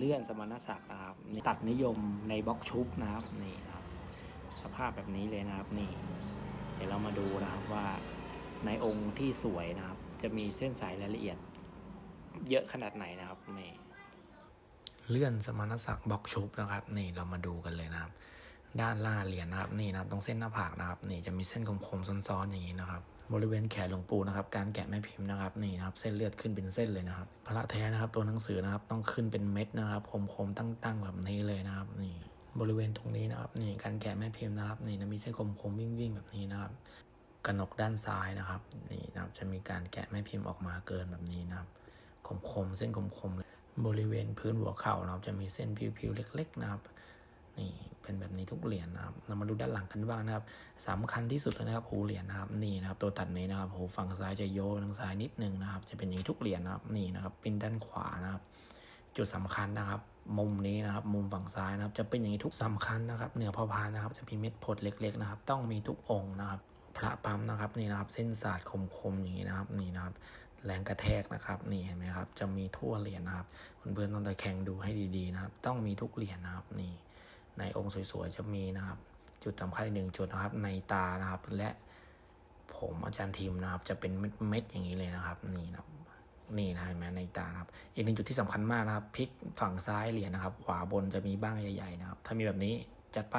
เลื่อนสมณศักดิ์นะครับ ตัดนิยมในบล็อกชุบนะครับนี่นะครับ สภาพแบบนี้เลยนะครับนี่ เดี๋ยวเรามาดูนะครับว่าในองค์ที่สวยนะครับ จะมีเส้นสายรายละเอียด เยอะขนาดไหนนะครับนี่เลื่อนสมณศักดิ์บล็อกชุบนะครับ นี่เรามาดูกันเลยนะครับ ด้านล่าเหรียญนะครับ นี่นะครับตรงเส้นหน้าผากนะครับ นี่จะมีเส้นคมๆซ้อนๆอย่างนี้นะครับ บริเวณแขนหลวงปู่นะครับ การแกะแม่พิมพ์นะครับนี่นะครับ เส้นเลือดขึ้นเป็นเส้นเลยนะครับ พระแท้นะครับตัวหนังสือนะครับต้องขึ้นเป็นเม็ดนะครับคมๆตั้งๆแบบนี้เลยนะครับ นี่บริเวณตรงนี้นะครับนี่การแกะแม่พิมพ์นะครับ นี่นะมีเส้นคมๆวิ่งๆแบบนี้นะครับกระหนกด้านซ้ายนะครับนี่นะครับจะมีการแกะแม่พิมพ์ออกมาเกินแบบนี้นะครับคมๆเส้นคมๆบริเวณพื้นหัวเข่านะครับจะมีเส้นผิวๆเล็ก ๆ นะครับนี่ เป็นแบบนี้ทุกเหรียญนะครับเรามาดูด้านหลังกันบ้างนะครับสำคัญที่สุดเลยนะครับหูเหรียญนะครับนี่นะครับตัวตัดนี้นะครับหูฝั่งซ้ายจะโยกทางซ้ายนิดนึงนะครับจะเป็นอย่างนี้ทุกเหรียญนะครับนี่นะครับเป็นด้านขวานะครับ จุดสำคัญนะครับมุมนี้นะครับมุมฝั่งซ้ายนะครับจะเป็นอย่างนี้ทุกสำคัญนะครับเหนือพอพานนะครับจะมีเม็ดพดเล็กๆนะครับ ต้องมีทุกองค์นะครับ พระปั๊มนะครับนี่นะครับเส้นศาสาดคมๆอย่างนี้นะครับนี่นะครับแรงกระแทกนะครับนี่เห็นไหมครับจะมีทั่วเหรียญนะครับเพื่อนๆต้องตะแคงดูให้ดีๆนะครับ ต้องมีทุกเหรียญนะครับนี่ ในองค์สวยๆจะมีนะครับ จุดสำคัญอีกหนึ่งจุดนะครับ ในตานะครับ และผมอาจารย์ทีมนะครับ จะเป็นเม็ดๆอย่างนี้เลยนะครับ นี่นะนี่นะเห็นไหมในตานะครับ อีกหนึ่งจุดที่สำคัญมากนะครับพลิกฝั่งซ้ายเหรียญนะครับ ขวาบนจะมีบ้างใหญ่ ๆ นะครับ ถ้ามีแบบนี้จัดไป